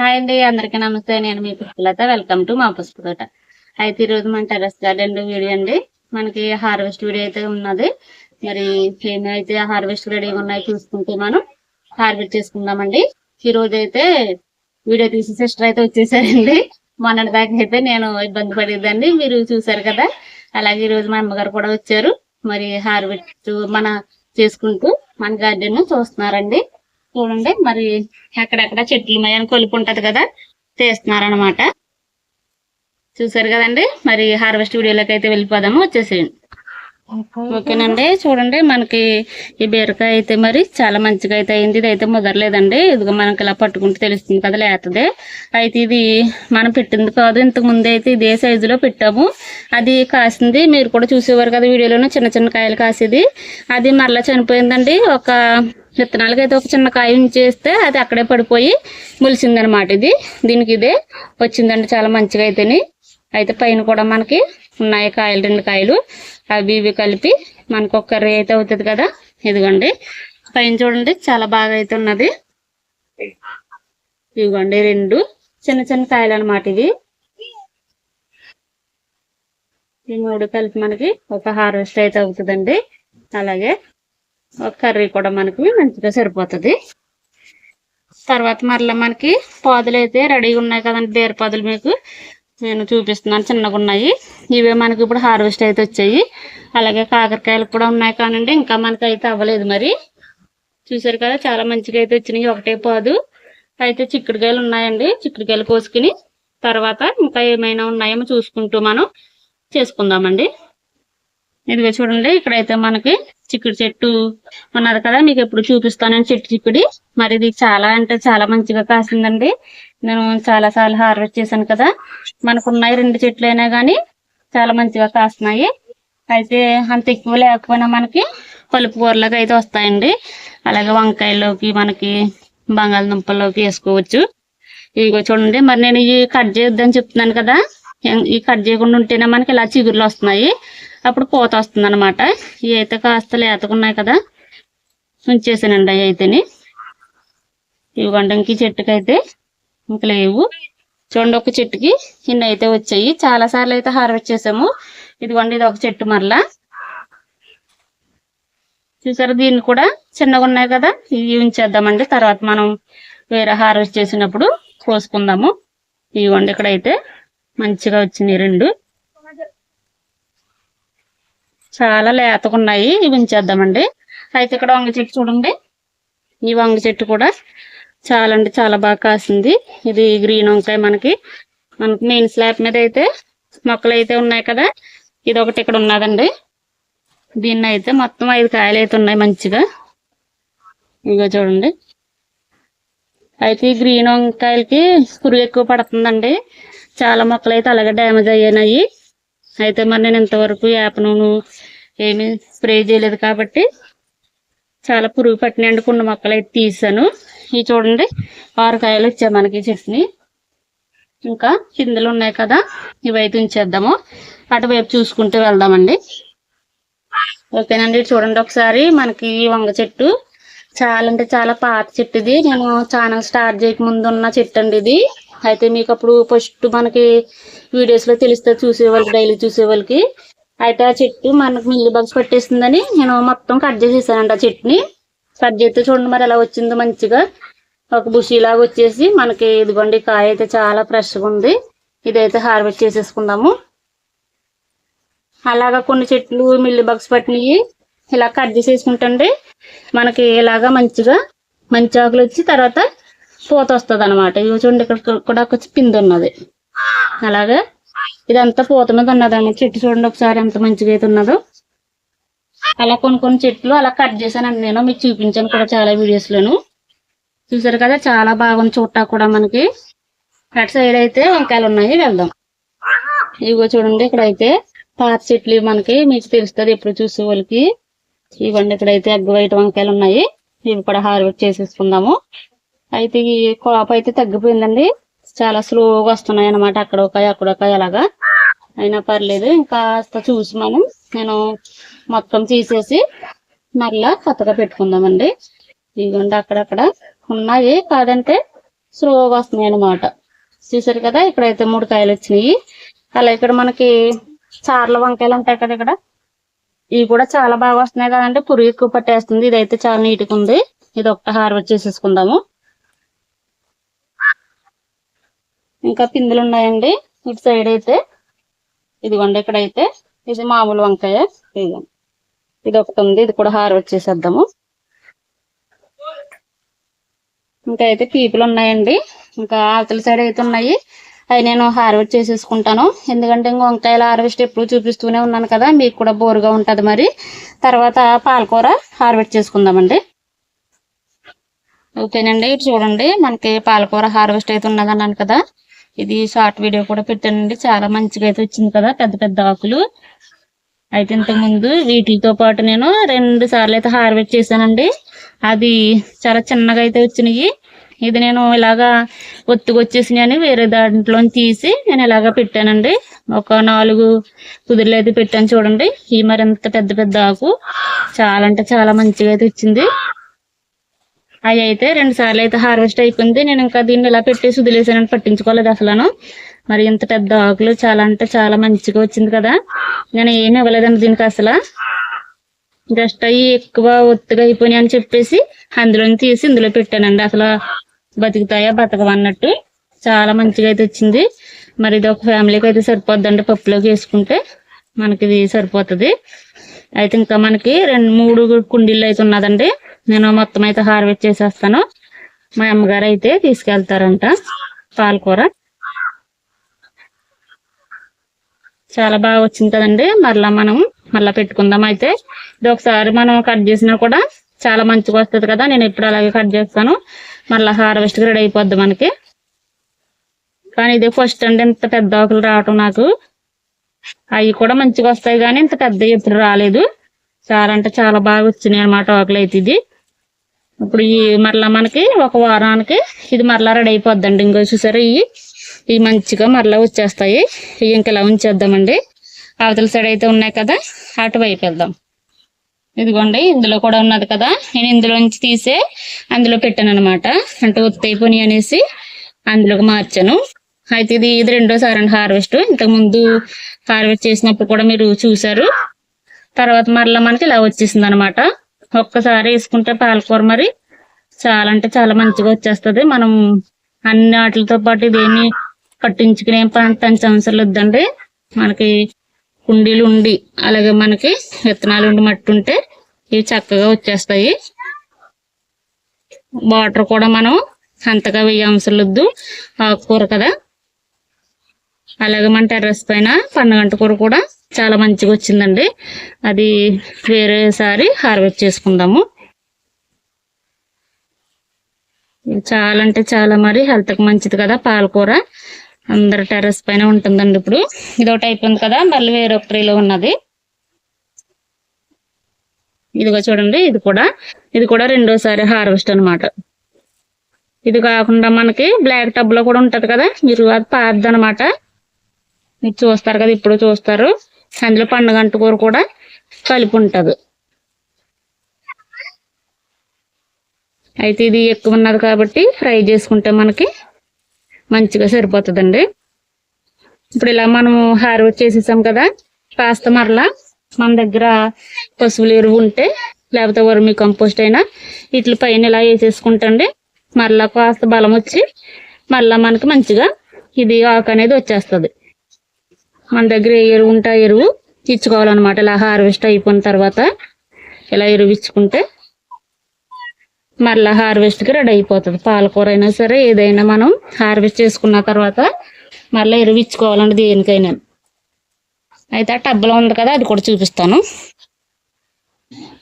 Hi అండి అందరికీ నమస్తే. నేను మీ పుష్పలత. వెల్కమ్ టు మా పుష్పతోట. అయితే ఈరోజు మన టెరస్ గార్డెన్ వీడియో అండి. మనకి హార్వెస్ట్ వీడియో అయితే ఉన్నది. మరి ఏమైతే అయితే హార్వెస్ట్ రెడీగా ఉన్నాయో చూసుకుంటే మనం. హార్వెస్ట్ చేసుకుందామండి. ఈ రోజు అయితే వీడియో తీసి సిస్టర్ అయితే వచ్చేసారండి. మొన్నటి దాకా అయితే నేను ఇబ్బంది పడేదండి మీరు చూసారు కదా. అలాగే ఈ రోజు మా అమ్మగారు కూడా వచ్చారు. మరి హార్వెస్ట్ మన చేసుకుంటూ మన గార్డెన్ చూస్తున్నారండి. చూడండి. మరి అక్కడక్కడ చెట్లు మయాన్ని కొలుపు ఉంటది కదా తీస్తున్నారనమాట చూసారు కదండి? మరి హార్వెస్ట్ వీడియోలోకి అయితే వెళ్ళిపోదాము వచ్చేసేయండి. ఓకేనండి. చూడండి మనకి ఈ బీరకాయ అయితే మరి చాలా మంచిగా అయితే అయింది. ఇది అయితే ముదరలేదండి. ఇదిగో మనకి ఇలా పట్టుకుంటే తెలుస్తుంది కదా లేతది. అయితే ఇది మనం పెట్టింది కాదు. ఇంతకు ముందు అయితే ఇదే సైజులో పెట్టాము. అది కాసింది. మీరు కూడా చూసేవారు కదా వీడియోలోనే చిన్న చిన్న కాయలు కాసేది. అది మరలా చనిపోయిందండి. ఒక విత్తనాలకి అయితే ఒక చిన్న కాయ ఉంచేస్తే అది అక్కడే పడిపోయి ములిసిందనమాట ఇది. దీనికి ఇదే వచ్చిందండి చాలా మంచిగా అయితేని. అయితే పైన కూడా మనకి ఉన్నాయి కాయలు రెండు కాయలు. అవి ఇవి కలిపి మనకు ఒక కర్రీ అయితే అవుతుంది కదా. ఇదిగోండి. పైన చూడండి చాలా బాగా అయితే ఉన్నది. ఇదిగోండి రెండు చిన్న చిన్న కాయలు అనమాట ఇవి. ఈ మూడు కలిపి మనకి ఒక హార్వెస్ట్ అయితే అవుతుందండి. అలాగే కర్రీ కూడా మనకి మంచిగా సరిపోతుంది. తర్వాత మరలా మనకి పాదులు అయితే రెడీగా ఉన్నాయి కదండి బీర పాదులు మీకు నేను చూపిస్తున్నాను చిన్నగా ఉన్నాయి. ఇవే మనకి ఇప్పుడు హార్వెస్ట్ అయితే వచ్చాయి. అలాగే కాకరకాయలు కూడా ఉన్నాయి కానండి ఇంకా మనకి అయితే అవ్వలేదు మరి. చూసారు కదా చాలా మంచిగా అయితే వచ్చినాయి. ఒకటే పాదు. అయితే చిక్కుడుకాయలు ఉన్నాయండి చిక్కుడుకాయలు కోసుకుని తర్వాత ఇంకా ఏమైనా ఉన్నాయేమో చూసుకుంటూ మనం చేసుకుందామండి. ఇదిగో చూడండి ఇక్కడైతే మనకి చిక్కుడు చెట్టు ఉన్నది కదా మీకు ఎప్పుడు చూపిస్తానని చెట్టు చిక్కుడి. మరి ఇది చాలా అంటే చాలా మంచిగా కాసిందండి. నేను చాలా సార్లు హార్వెస్ట్ చేశాను కదా. మనకు ఉన్నాయి రెండు చెట్లు అయినా కానీ చాలా మంచిగా కాస్తున్నాయి. అయితే అంత ఎక్కువ లేకపోయినా మనకి పలుపు కూరలోకి అయితే వస్తాయండి. అలాగే వంకాయలోకి మనకి బంగాళదుంపల్లోకి వేసుకోవచ్చు. ఇదిగో చూడండి మరి నేను ఇవి కట్ చేయొద్దని చెప్తున్నాను కదా. ఈ కట్ చేయకుండా ఉంటేనే మనకి ఇలా చిగురులు వస్తున్నాయి. అప్పుడు పూత వస్తుంది అనమాట ఇవి అయితే కాస్త లేతకున్నాయి కదా. ఉంచేసానండి అవి అయితేని. ఇవి ఇంక ఈ చెట్టుకి అయితే ఇంక లేవు. చూడండి ఒక చెట్టుకి ఇన్ని అయితే వచ్చాయి. చాలా సార్లు అయితే హార్వెస్ట్ చేసాము. ఇదిగోండి ఇది ఒక చెట్టు మరలా. చూసారు దీన్ని కూడా చిన్నగా ఉన్నాయి కదా. ఇవి ఉంచేద్దామండి. తర్వాత మనం వేరే హార్వెస్ట్ చేసినప్పుడు కోసుకుందాము. ఇవ్వండి ఇక్కడైతే మంచిగా వచ్చినాయి రెండు. చాలా లేతగా ఉన్నాయి ఇవి ఉంచేద్దామండి. అయితే ఇక్కడ వంగ చెట్టు చూడండి. ఈ వంగ చెట్టు కూడా చాలా అంటే చాలా బాగా కాసింది. ఇది గ్రీన్ వంకాయ మనకి. మనకి మెయిన్ స్లాబ్ మీద అయితే మొక్కలు అయితే ఉన్నాయి కదా. ఇది ఒకటి ఇక్కడ ఉన్నదండి. దీన్ని అయితే మొత్తం ఐదు కాయలు అయితే ఉన్నాయి మంచిగా. ఇగో చూడండి. అయితే ఈ గ్రీన్ వంకాయలకి పురుగు ఎక్కువ పడుతుందండి. చాలా మొక్కలు అయితే అలాగే డ్యామేజ్ అయ్యాయి. అయితే మరి నేను ఇంతవరకు వేప నూనె ఏమీ స్ప్రే చేయలేదు కాబట్టి చాలా పురుగు పట్టినండి కొన్ని మొక్కలు అయితే తీసాను. ఇవి చూడండి ఆరు కాయలు వచ్చాయి మనకి చెట్ని ఇంకా కిందలు ఉన్నాయి కదా ఇవైతే ఉంచేద్దాము. అటువైపు చూసుకుంటూ వెళ్దామండి. ఓకేనండి చూడండి ఒకసారి మనకి ఈ వంగ చెట్టు. చాలా అంటే చాలా పాత చెట్టు ఇది. నేను ఛానల్ స్టార్ట్ చేయక ముందు ఉన్న చెట్టు అండి ఇది. అయితే మీకు అప్పుడు ఫస్ట్ మనకి వీడియోస్లో తెలుస్తుంది తెలిస్తే చూసే వాళ్ళకి డైలీ చూసే వాళ్ళకి అయితే ఆ చెట్టు మనకు మిల్లి బగ్స్ పట్టేసిందని నేను మొత్తం కట్ చేసేసానండి ఆ చెట్టుని. కట్ చేస్తే చూడండి మరి ఎలా వచ్చిందో మంచిగా. ఒక బుషి లాగా వచ్చేసి మనకి ఇదిగోండి కాయ అయితే చాలా ఫ్రెష్గా ఉంది. ఇదైతే హార్వెస్ట్ చేసేసుకుందాము. అలాగా కొన్ని చెట్లు మిల్లి బగ్స్ పట్టినవి ఇలా కట్ చేసేసుకుంటండి మనకి ఇలాగా మంచిగా మంచి ఆకులు వచ్చి తర్వాత పూత వస్తుంది అనమాట ఇవి చూడండి ఇక్కడ కూడా ఒక పిండి ఉన్నది అలాగా? ఇదంతా పూత మీద ఉన్నదండి. చెట్టు చూడండి ఒకసారి ఎంత మంచిగా అయితే ఉన్నదో. అలా కొన్ని కొన్ని చెట్లు అలా కట్ చేశానండి నేను. మీకు చూపించాను కూడా చాలా వీడియోస్ లోను చూసారు కదా? చాలా బాగుంది చూడటా కూడా మనకి. అటు సైడ్ అయితే వంకాయలు ఉన్నాయి. వెళ్దాం. ఇగో చూడండి ఇక్కడైతే పాత చెట్లు మనకి. మీకు తెలుస్తుంది ఎప్పుడు చూసే వాళ్ళకి. ఇవ్వండి ఇక్కడైతే అగ్గు వైట్ వంకాయలు ఉన్నాయి. ఇవి కూడా హార్వెస్ట్ చేసేసుకుందాము. అయితే ఈ కోప అయితే తగ్గిపోయిందండి. చాలా స్లోగా వస్తున్నాయి అనమాట అక్కడ ఒక అక్కడ ఒక అలాగా. అయినా పర్లేదు ఇంకా చూసి మనం నేను మొత్తం తీసేసి మళ్ళా కొత్తగా పెట్టుకుందామండి. ఇదిగోండి అక్కడక్కడ ఉన్నాయి కాదంటే స్లోగా వస్తున్నాయి అనమాట చూసారు కదా ఇక్కడైతే మూడు కాయలు వచ్చినాయి. అలా ఇక్కడ మనకి చార్ల వంకాయలు ఉంటాయి కదా ఇక్కడ. ఇవి కూడా చాలా బాగా వస్తున్నాయి కదండి. పురుగు ఎక్కువ పట్టేస్తుంది. ఇదైతే చాలా నీట్గా ఉంది. ఇది ఒక్క హార్వెస్ట్ చేసేసుకుందాము. ఇంకా పిందులు ఉన్నాయండి. ఇటు సైడ్ అయితే ఇదిగోండి ఇక్కడైతే ఇది మామూలు వంకాయ ఇదిగోండి ఇది ఒకటి ఉంది. ఇది కూడా హార్వెస్ట్ చేసేద్దాము. ఇంకా అయితే పీపులు ఉన్నాయండి. ఇంకా అవతల సైడ్ అయితే ఉన్నాయి. అవి నేను హార్వెస్ట్ చేసేసుకుంటాను. ఎందుకంటే ఇంక వంకాయల హార్వెస్ట్ ఎప్పుడు చూపిస్తూనే ఉన్నాను కదా. మీకు కూడా బోరుగా ఉంటుంది మరి. తర్వాత పాలకూర హార్వెస్ట్ చేసుకుందామండి. ఓకేనండి. ఇటు చూడండి. మనకి పాలకూర హార్వెస్ట్ అయితే ఉన్నది అన్నాను కదా. ఇది షార్ట్ వీడియో కూడా పెట్టానండి. చాలా మంచిగా అయితే వచ్చింది కదా పెద్ద పెద్ద ఆకులు. అయితే ఇంతకుముందు వీటితో పాటు నేను రెండు సార్లు అయితే హార్వెస్ట్ చేశానండి. అది చాలా చిన్నగా అయితే వచ్చినాయి. ఇది నేను ఇలాగా ఒత్తుకొచ్చేసినాయని వేరే దాంట్లో తీసి నేను ఇలాగా పెట్టానండి. ఒక నాలుగు కుదురులు అయితే పెట్టాను చూడండి. ఈ మరింత పెద్ద పెద్ద ఆకు. చాలా అంటే చాలా మంచిగా అయితే వచ్చింది. అవి అయితే రెండు సార్లు అయితే హార్వెస్ట్ అయిపోయింది. నేను ఇంకా దీన్ని ఇలా పెట్టేసి వదిలేసానని పట్టించుకోలేదు అసలు మరి ఇంత పెద్ద ఆకులు చాలా అంటే చాలా మంచిగా వచ్చింది కదా. నేను ఏమి ఇవ్వలేదండి దీనికి అసలు. జస్ట్ అవి ఎక్కువ ఒత్తుగా అయిపోయినాయి అని చెప్పేసి అందులోని తీసి ఇందులో పెట్టానండి. అసలు బతుకుతాయా బతకవా అన్నట్టు చాలా మంచిగా అయితే వచ్చింది. మరి ఇది ఒక ఫ్యామిలీకి అయితే సరిపోద్దండి పప్పులోకి వేసుకుంటే. మనకి ఇది సరిపోతుంది. అయితే ఇంకా మనకి రెండు మూడు కుండీలు అయితే ఉన్నదండి. నేను మొత్తం అయితే హార్వెస్ట్ చేసేస్తాను. మా అమ్మగారు అయితే తీసుకెళ్తారంట పాలకూర చాలా బాగా వచ్చింది కదండి. మరలా మనం మళ్ళా పెట్టుకుందాం అయితే. ఇది ఒకసారి మనం కట్ చేసినా కూడా చాలా మంచిగా వస్తుంది కదా. నేను ఎప్పుడు అలాగే కట్ చేస్తాను. మళ్ళీ హార్వెస్ట్ రెడీ అయిపోద్ది మనకి. కానీ ఇది ఫస్ట్ అండి ఇంత పెద్ద ఆకులు రావటం నాకు. అవి కూడా మంచిగా వస్తాయి కానీ ఇంత పెద్ద ఎప్పుడు రాలేదు. చాలా అంటే చాలా బాగా వచ్చినాయి అనమాట ఆకులు అయితే ఇది. ఇప్పుడు ఈ మరలా మనకి ఒక వారానికి ఇది మరలా రెడీ అయిపోద్దండి. ఇంకో చూసారా ఇవి? ఇవి మంచిగా మరలా వచ్చేస్తాయి. ఇవి ఇంకా ఇలా ఉంచేద్దామండి. అవతల సైడ్ అయితే ఉన్నాయి కదా అటువైపు వెళ్దాం. ఇదిగోండి ఇందులో కూడా ఉన్నది కదా. నేను ఇందులో నుంచి తీసే అందులో పెట్టాను అనమాట అంటే ఒత్తైపోయి అనేసి అందులోకి మార్చాను. అయితే ఇది ఇది రెండోసారి అండి హార్వెస్ట్. ఇంతకు ముందు హార్వెస్ట్ చేసినప్పుడు కూడా మీరు చూసారు. తర్వాత మరలా మనకి ఇలా వచ్చేసింది అనమాట ఒక్కసారి వేసుకుంటే పాలకూర మరి చాలా అంటే చాలా మంచిగా వచ్చేస్తుంది. మనం అన్ని వాటితో పాటు ఇదేమి పట్టించుకునే పంచ అవసరం వద్దండి. మనకి కుండీలు ఉండి అలాగే మనకి విత్తనాలు ఉండి మట్టి ఉంటే ఇవి చక్కగా వచ్చేస్తాయి. వాటర్ కూడా మనం అంతగా వెయ్యి అవసరం వద్దు ఆకుకూర కదా. అలాగే మన టెర్రస్ పైన పండుగంట కూర కూడా చాలా మంచిగా వచ్చిందండి. అది వేరేసారి హార్వెస్ట్ చేసుకుందాము. చాలా అంటే చాలా మరి హెల్త్కి మంచిది కదా పాలకూర. అందరు టెర్రస్ పైన ఉంటుందండి ఇప్పుడు. ఇది ఒకటి అయిపోయింది కదా మళ్ళీ వేరొక ట్రీలో ఉన్నది. ఇదిగో చూడండి ఇది కూడా. ఇది కూడా రెండోసారి హార్వెస్ట్ అన్నమాట. ఇది కాకుండా మనకి బ్లాక్ టబ్లో కూడా ఉంటది కదా మీరు అది పారద్దు అనమాట మీరు చూస్తారు కదా ఇప్పుడు చూస్తారు. అందులో పండుగంట కూర కూడా కలిపి ఉంటుంది. అయితే ఇది ఎక్కువ ఉన్నది కాబట్టి ఫ్రై చేసుకుంటే మనకి మంచిగా సరిపోతుందండి. ఇప్పుడు ఇలా మనం హార్వెస్ట్ చేసేసాం కదా కాస్త మరలా మన దగ్గర పశువుల ఎరువు ఉంటే లేకపోతే వర్మి కంపోస్ట్ అయినా వీటి పైన ఇలా వేసేసుకుంటండి మరలా కాస్త బలం వచ్చి మరలా మనకి మంచిగా ఇది ఆకు అనేది వచ్చేస్తుంది. మన దగ్గర ఎరువు ఉంటాయి ఆ ఎరువు తీర్చుకోవాలన్నమాట. ఇలా హార్వెస్ట్ అయిపోయిన తర్వాత ఇలా ఎరువు ఇచ్చుకుంటే మరలా హార్వెస్ట్కి రెడీ అయిపోతుంది. పాలకూర అయినా సరే ఏదైనా మనం హార్వెస్ట్ చేసుకున్న తర్వాత మరలా ఎరువు ఇచ్చుకోవాలండి దేనికైనా. అయితే ఆ టబ్బులో ఉంది కదా అది కూడా చూపిస్తాను.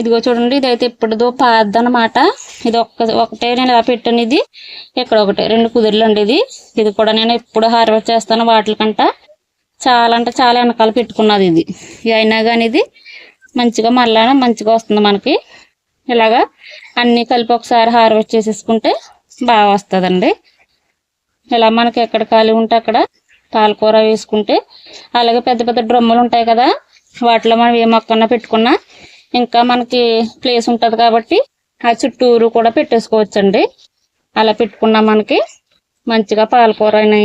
ఇదిగో చూడండి ఇదైతే ఇప్పటిదో పాద్ద అనమాట ఇది ఒక్క ఒకటే నేను ఇలా పెట్టాను ఇది ఇక్కడ ఒకటే రెండు కుదిరలు అండి ఇది. ఇది కూడా నేను ఎప్పుడు హార్వెస్ట్ చేస్తాను వాటికంట చాలా అంటే చాలా వెనకాల పెట్టుకున్నది ఇది. అయినా కానీ ఇది మంచిగా మళ్ళా మంచిగా వస్తుంది మనకి. ఇలాగా అన్నీ కలిపి ఒకసారి హార్వెస్ట్ చేసేసుకుంటే బాగా వస్తుందండి. ఇలా మనకి ఎక్కడ ఖాళీ ఉంటే అక్కడ పాలకూర వేసుకుంటే అలాగే పెద్ద పెద్ద డ్రమ్ములు ఉంటాయి కదా వాటిలో మనం ఏ మొక్కన్నా పెట్టుకున్నా ఇంకా మనకి ప్లేస్ ఉంటుంది కాబట్టి ఆ చుట్టూరు కూడా పెట్టేసుకోవచ్చండి. అలా పెట్టుకున్నా మనకి మంచిగా పాలకూర అని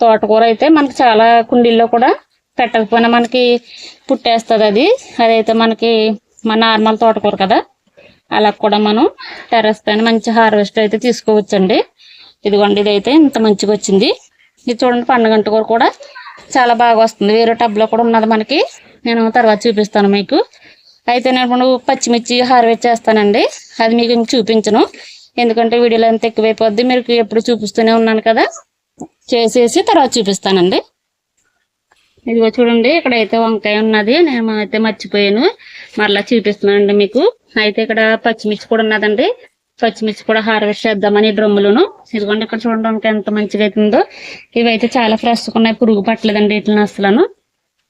తోటకూర అయితే మనకి చాలా కుండీల్లో కూడా పెట్టకపోయినా మనకి పుట్టేస్తుంది అది. అదైతే మనకి మన నార్మల్ తోటకూర కదా. అలా కూడా మనం టెరస్ పైన మంచి హార్వెస్ట్ అయితే తీసుకోవచ్చండి. ఇదిగోండి ఇదైతే ఇంత మంచిగా వచ్చింది ఇది చూడండి పండుగంట కూర కూడా చాలా బాగా వస్తుంది. వేరే టబ్లో కూడా ఉన్నది మనకి. నేను తర్వాత చూపిస్తాను మీకు. అయితే నేను ఇప్పుడు పచ్చిమిర్చి హార్వెస్ట్ చేస్తానండి. అది మీకు ఇంక చూపించను. ఎందుకంటే వీడియోలో ఎంత ఎక్కువైపోద్ది మీకు ఎప్పుడు చూపిస్తూనే ఉన్నాను కదా. చేసేసి తర్వాత చూపిస్తానండి. ఇదిగో చూడండి ఇక్కడ అయితే వంకాయ ఉన్నది నేను అయితే మర్చిపోయాను. మరలా చూపిస్తున్నానండి మీకు. అయితే ఇక్కడ పచ్చిమిర్చి కూడా ఉన్నదండి. పచ్చిమిర్చి కూడా హార్వెస్ట్ చేద్దామని డ్రమ్ములను. ఇదిగోండి ఇక్కడ చూడండి వంకాయ ఎంత మంచిగా అవుతుందో ఇవైతే చాలా ఫ్రెష్గా ఉన్నాయి పురుగు పట్టలేదండి వీటిని అసలు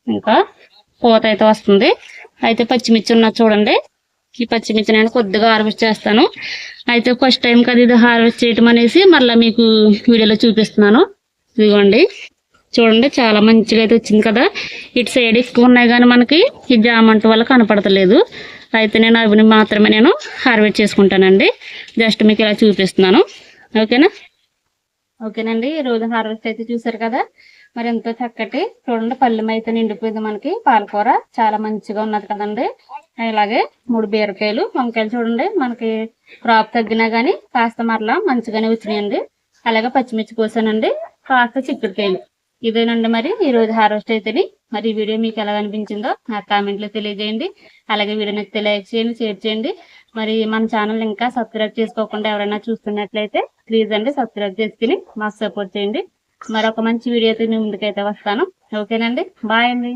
ఇంకా పూత అయితే వస్తుంది. అయితే పచ్చిమిర్చి ఉన్నది చూడండి. ఈ పచ్చిమిర్చి నేను కొద్దిగా హార్వెస్ట్ చేస్తాను. అయితే ఫస్ట్ టైం కదా ఇది హార్వెస్ట్ చేయటం అనేసి మళ్ళీ మీకు వీడియోలో చూపిస్తున్నాను. ఇదిగోండి. చూడండి చాలా మంచిగా అయితే వచ్చింది కదా. ఇటు సైడ్ ఎక్కువ ఉన్నాయి కానీ మనకి ఈ జామంట వల్ల కనపడతలేదు. అయితే నేను అవిని మాత్రమే నేను హార్వెస్ట్ చేసుకుంటానండి. జస్ట్ మీకు ఇలా చూపిస్తున్నాను. ఓకేనా? ఓకేనండి. ఈ రోజు హార్వెస్ట్ అయితే చూసారు కదా. మరి ఎంతో చక్కటి చూడండి పళ్ళెం అయితే నిండిపోయింది మనకి. పాలకూర చాలా మంచిగా ఉన్నది కదండి. అలాగే మూడు బీరకాయలు వంకాయలు చూడండి మనకి క్రాప్ తగ్గినా గానీ కాస్త మరలా మంచిగానే వచ్చినాయండి. అలాగే పచ్చిమిర్చి కోసానండి కాస్త చిక్కుడుకాయలు. ఇదేనండి మరి ఈ రోజు హార్వెస్ట్ అయితేని. మరి ఈ వీడియో మీకు ఎలా అనిపించిందో నాకు కామెంట్లో తెలియజేయండి. అలాగే వీడియో నచ్చితే లైక్ చేయండి షేర్ చేయండి. మరి మన ఛానల్ ఇంకా సబ్స్క్రైబ్ చేసుకోకుండా ఎవరైనా చూస్తున్నట్లయితే ప్లీజ్ అండి సబ్స్క్రైబ్ చేసుకుని మాకు సపోర్ట్ చేయండి. మరొక మంచి వీడియోతో మీ ముందుకైతే వస్తాను. ఓకేనండి? బాయ్ అండి.